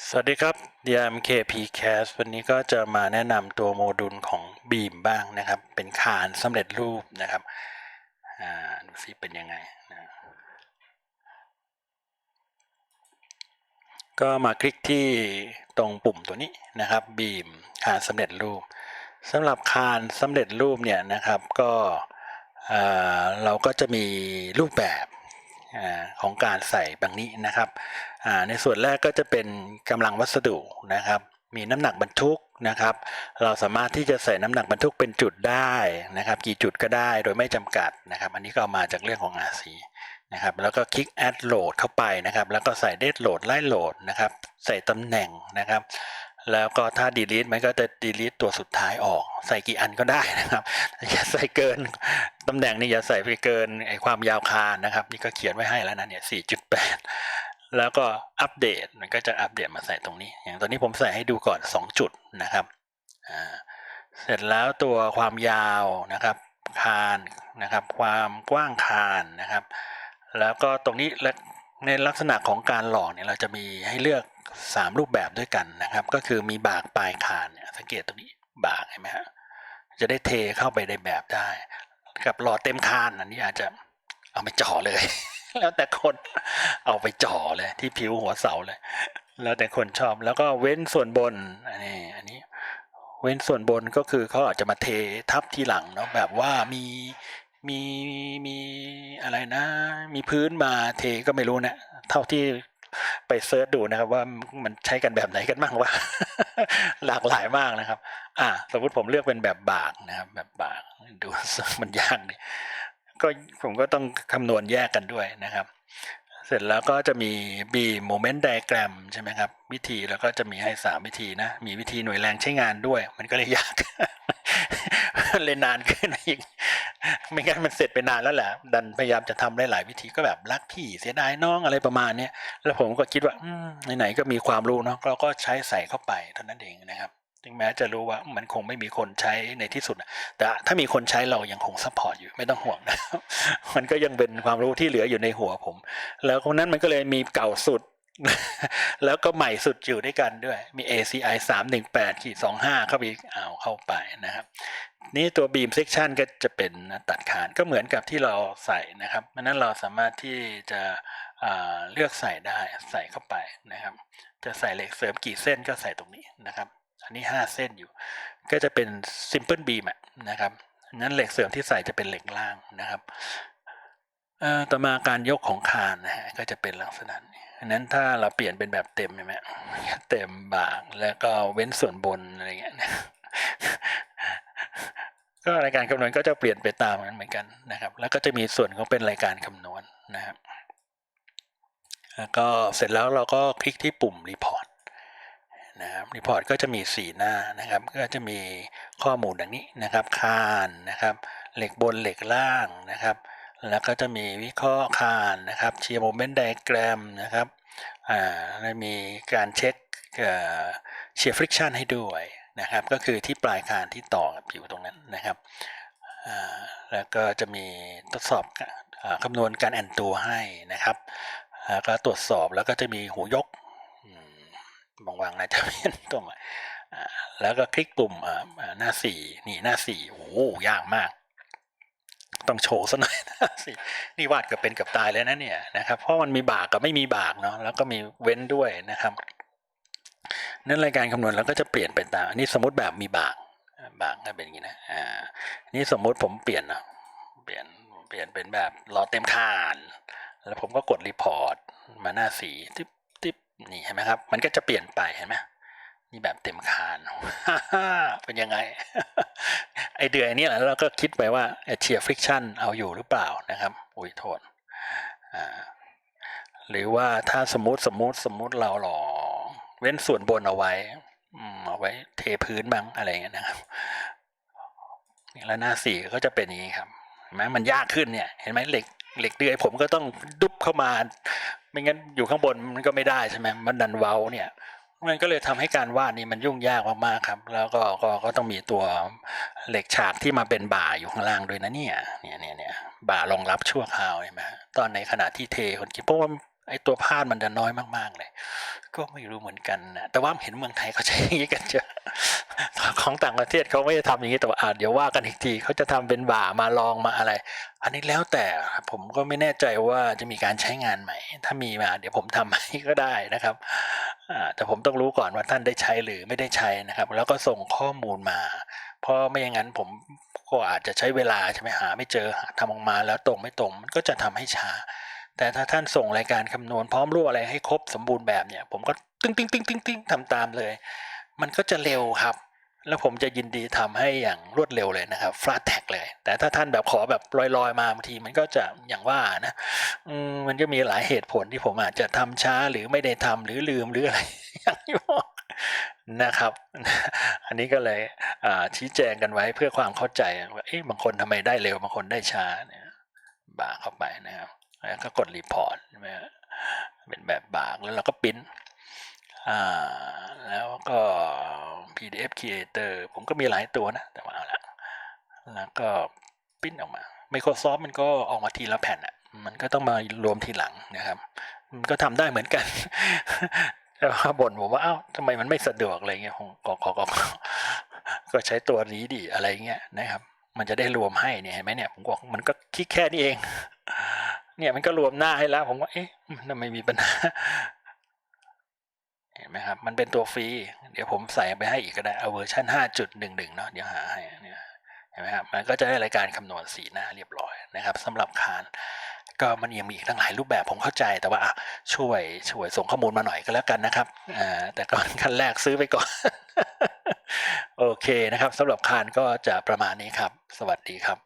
สวัสดีครับ DMKP Cast วันนี้ก็จะมาแนะนำตัวโมดูลของ Beam บ้างนะครับ เป็นคานสำเร็จรูปนะครับอ่าดูซิเป็นยังไงนะก็มาคลิกที่ตรงปุ่มตัวนี้นะครับ Beam คานสำเร็จรูปสำหรับคานสำเร็จรูปเนี่ยนะครับก็เอ่อเราก็จะมีรูปแบบ ของการใส่บางนี้นะครับในส่วนแรกก็จะเป็นกำลังวัสดุนะครับ มีน้ำหนักบรรทุกนะครับ เราสามารถที่จะใส่น้ำหนักบรรทุกเป็นจุดได้นะครับ กี่จุดก็ได้โดยไม่จำกัดนะครับ อันนี้ก็มาจากเรื่องของ RC นะครับแล้วก็คลิก add load เข้าไปนะครับ แล้วก็ใส่ date load ไล่โหลดนะครับ ใส่ตำแหน่งนะครับ แล้วก็ถ้า delete มันก็จะ delete ตัวสุดท้ายออก ใส่กี่อันก็ได้นะครับอย่าใส่เกินตำแหน่งนี่อย่าใส่ไปเกินไอความยาวคานนะครับ นี่ก็เขียนไว้ให้แล้วนะเนี่ย 4.8 แล้วก็อัปเดตมันก็จะอัปเดตมาใส่ตรงนี้ อย่างตอนนี้ผมใส่ให้ดูก่อน 2 จุดนะครับเสร็จแล้วตัวความยาวนะครับคานนะครับ ความกว้างคานนะครับ แล้วก็ตรงนี้และ ในลักษณะของการหล่อเนี่ยเราจะมีให้เลือก 3 รูปแบบด้วยกันนะครับ ก็คือมีบากปลายคานเนี่ยสังเกตตรงนี้บากเห็นไหมฮะจะได้เทเข้าไปในแบบได้ กับหล่อเต็มคานอันนี้อาจจะเอาไปจ่อเลย แล้วแต่คนเอาไปจ่อเลยที่ผิวหัวเสาเลย แล้วแต่คนชอบแล้วก็เว้นส่วนบนอันนี้อันนี้ เว้นส่วนบนก็คือเขาอาจจะมาเททับทีหลังเนาะแบบว่ามี มีมีอะไรนะ มีพื้นมาเทก็ไม่รู้นะ เท่าที่ไปเซิร์ชดูนะครับว่ามันใช้กันแบบไหนกันบ้างว่าหลากหลายมากนะครับ อ่าสมมติผมเลือกเป็นแบบบากนะครับ แบบบากดูมันยากดิก็ผมก็ต้องคำนวณแยกกันด้วยนะครับ เสร็จแล้วก็จะมี B moment diagram ใช่ไหมครับ วิธีแล้วก็จะมีให้สามวิธีนะ มีวิธีหน่วยแรงใช้งานด้วย มันก็เลยยาก เลยนานขึ้นอีก ไม่งั้นมันเสร็จไปนานแล้วแหละ ดันพยายามจะทำได้หลายวิธีก็แบบรักพี่เสียดายน้องอะไรประมาณเนี้ยแล้วผมก็คิดว่าไหนๆก็มีความรู้เนาะเราก็ใช้ใส่เข้าไปเท่านั้นเองนะครับถึงแม้จะรู้ว่ามันคงไม่มีคนใช้ในที่สุด แต่ถ้ามีคนใช้เรายังคงซัพพอร์ตอยู่ไม่ต้องห่วงนะครับมันก็ยังเป็นความรู้ที่เหลืออยู่ในหัวผม แล้วคนนั้นมันก็เลยมีเก่าสุด แล้วก็ใหม่สุดอยู่ด้วยกันด้วย มี ACI 318ขีด25 เข้าไปอีเอาเข้าไปนะครับ นี่ตัว beam section ก็จะเป็นตัดขานก็เหมือนกับที่เราใส่นะครับเพราะนั้นเราสามารถที่จะเลือกใส่ได้ใส่เข้าไปนะครับ จะใส่เหล็กเสริมกี่เส้นก็ใส่ตรงนี้นะครับ อันนี้ 5 เส้นอยู่ ก็จะเป็น simple beam นะครับนั้นเหล็กเสริมที่ใส่จะเป็นเหล็กล่างนะครับต่อมาการยกของคานนะฮะก็จะเป็นลักษณะนี้ อันนั้นถ้าเราเปลี่ยนเป็นแบบเต็มใช่ไหมเต็มบางแล้วก็เว้นส่วนบนอะไรเงี้ยก็รายการคำนวณก็จะเปลี่ยนไปตามนั้นเหมือนกันนะครับ แล้วก็จะมีส่วนของเป็นรายการคำนวณนะครับแล้วก็เสร็จแล้วเราก็คลิกที่ปุ่มรีพอร์ตนะครับรีพอร์ตก็จะมี 4 หน้านะครับ ก็จะมีข้อมูลดังนี้นะครับคานนะครับ เหล็กบนเหล็กล่างนะครับ แล้วก็จะมีวิเคราะห์คานนะครับเชียร์โมเมนต์ไดแกรมนะครับอ่าแล้วมีการเช็คเชียร์ฟริกชันให้ด้วยนะครับ ก็คือที่ปลายคานที่ต่อกับผิวตรงนั้นนะครับอ่าแล้วก็จะมีทดสอบอคำนวณการแอนตัวให้นะครับแล้วก็ตรวจสอบแล้วก็จะมีหูยกบางวางน่าจะเป็นตรงอ่แล้วก็คลิกปุ่มอ่าหน้าสี่นี่หน้าสี่โอ้ยากมาก ต้องโชว์ซะหน่อยสินี่วาดกับเป็นกับตายเลยนะเนี่ยนะครับ เพราะมันมีบากกับไม่มีบากเนาะแล้วก็มีเว้นด้วยนะครับนั่นรายการคำนวณแล้วก็จะเปลี่ยนไปตามอันนี้สมมติแบบมีบากบากก็เป็นอย่างนี้นะอ่านี่สมมุติผมเปลี่ยนนะเปลี่ยนเปลี่ยนเป็นแบบรอเต็มคาน แล้วผมก็กดรีพอร์ตมาหน้าสีติ๊บติ๊บนี่เห็นไหมครับ มันก็จะเปลี่ยนไปเห็นไหมนี่แบบเต็มคานเป็นยังไง อเดือนนี้แหละเราก็คิดไปว่าเชียร์ฟริกชันเอาอยู่หรือเปล่านะครับอุ้ยโทษหรือว่าถ้าสมมติสมมติสมมติเราหล่อเว้นส่วนบนเอาไว้เอาไว้เทพื้นบ้างอะไรเงี้ยนะครับนี่แล้วหน้าสี่ก็จะเป็นอย่างนี้ครับเห็นไหมมันยากขึ้นเนี่ย เห็นไหมเหล็กเหล็กเดือยผมก็ต้องดุบเข้ามา ไม่งั้นอยู่ข้างบนมันก็ไม่ได้ใช่ไหมมันดันเว้าเนี่ย มันก็เลยทำให้การวาดนี่มันยุ่งยากมากๆครับ แล้วก็ก็ก็ต้องมีตัวเหล็กฉากที่มาเป็นบ่าอยู่ข้างล่างด้วยนะเนี่ยเนี่ยเนี่ยเนี่ยบ่ารองรับชั่วคราวใช่ไหมตอนในขณะที่เทคนคิดเพราะว่าไอตัวพาดมันจะน้อยมากๆเลย ก็ไม่รู้เหมือนกันนะแต่ว่าเห็นเมืองไทยเขาใช้อย่างนี้กันเยอะ ของต่างประเทศเขาไม่ได้ทำอย่างนี้แต่ว่าอะเดี๋ยวว่ากันอีกทีเขาจะทำเป็นบ่ามาลองมาอะไร อันนี้แล้วแต่ครับผมก็ไม่แน่ใจว่าจะมีการใช้งานใหม่ถ้ามีมา เดี๋ยวผมทำให้ก็ได้นะครับอ่าแต่ผมต้องรู้ก่อนว่าท่านได้ใช้หรือไม่ได้ใช้นะครับ แล้วก็ส่งข้อมูลมา เพราะไม่อย่างนั้นผมก็อาจจะใช้เวลาใช่ไหมหา ไม่เจอหาทำออกมาแล้วตรงไม่ตรงมันก็จะทำให้ช้า แต่ถ้าท่านส่งรายการคำนวณพร้อมรู้อะไรให้ครบสมบูรณ์แบบเนี่ย ผมก็ตึ้งตึ้งตึ้งตึ้งตึ้งทำตามเลย มันก็จะเร็วครับ แล้วผมจะยินดีทำให้อย่างรวดเร็วเลยนะครับฟลา t แท็กเลย แต่ถ้าท่านแบบขอแบบลอยๆมาบางทีมันก็จะอย่างว่านะมันก็มีหลายเหตุผลที่ผมอาจจะทำช้าหรือไม่ได้ทำหรือลืมหรืออะไรอย่างที่อกนะครับ อันนี้ก็เลยชี้แจงกันไว้เพื่อความเข้าใจว่าเอ๊ะบางคนทำไมได้เร็วบางคนได้ช้าเนี่ยบากเข้าไปนะครับแล้วก็กดรีพอร์ตใช่ไหมเป็นแบบบากแล้วเราก็ปริ้นอ่าแล้วก็ PDF Creator ผมก็มีหลายตัวนะ แต่ว่าเอาละแล้วก็ปิ้นออกมา Microsoft มันก็ออกมาทีละแผ่นอะมันก็ต้องมารวมทีหลังนะครับ มันก็ทำได้เหมือนกันแต่ว่าบ่นผมว่าเอ้าทำไมมันไม่สะดวกอะไรเงี้ยผมก็ก็ก็ก็ก็ใช้ตัวนี้ดิอะไรเงี้ยนะครับ มันจะได้รวมให้เนี่ยเห็นไหมเนี่ยผมบอกมันก็คิดแค่นี้เอง เนี่ยมันก็รวมหน้าให้แล้ว ผมว่าเอ๊ะมันทำไมมีปัญหา นไหมครับ มันเป็นตัวฟรี เดี๋ยวผมใส่ไปให้อีกก็ได้เอาเวอร์ชัน5.11 เนาะเดี๋ยวหาให้เนี่ยเห็นไหมครับมันก็จะได้รายการคำนวณสีหน้าเรียบร้อยนะครับสำหรับคานก็มันยังมีอีกตั้งหลายรูปแบบผมเข้าใจแต่ว่าช่วยช่วยส่งข้อมูลมาหน่อยก็แล้วกันนะครับแต่ก่อนขั้นแรกซื้อไปก่อน โอเคนะครับสำหรับคานก็จะประมาณนี้ครับ สวัสดีครับ